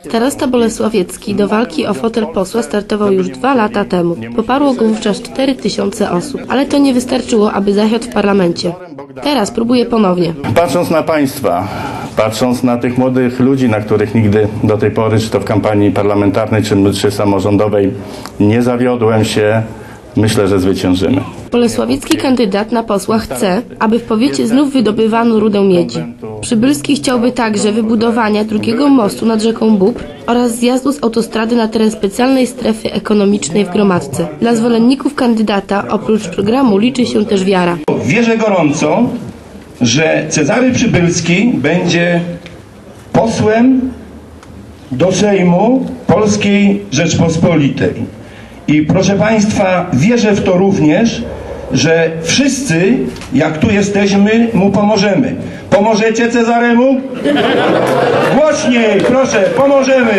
Starosta Bolesławiecki do walki o fotel posła startował już dwa lata temu. Poparło go wówczas 4 tysiące osób, ale to nie wystarczyło, aby zasiadł w parlamencie. Teraz próbuje ponownie. Patrząc na Państwa, patrząc na tych młodych ludzi, na których nigdy do tej pory, czy to w kampanii parlamentarnej, czy, czy samorządowej, nie zawiodłem się, myślę, że zwyciężymy. Bolesławiecki kandydat na posła chce, aby w powiecie znów wydobywano rudę miedzi. Przybylski chciałby także wybudowania drugiego mostu nad rzeką Bóbr oraz zjazdu z autostrady na teren specjalnej strefy ekonomicznej w Gromadce. Dla zwolenników kandydata oprócz programu liczy się też wiara. Wierzę gorąco, że Cezary Przybylski będzie posłem do Sejmu Polskiej Rzeczpospolitej. I proszę Państwa, wierzę w to również, że wszyscy, jak tu jesteśmy, mu pomożemy. Pomożecie Cezaremu? Głośniej, proszę, pomożemy!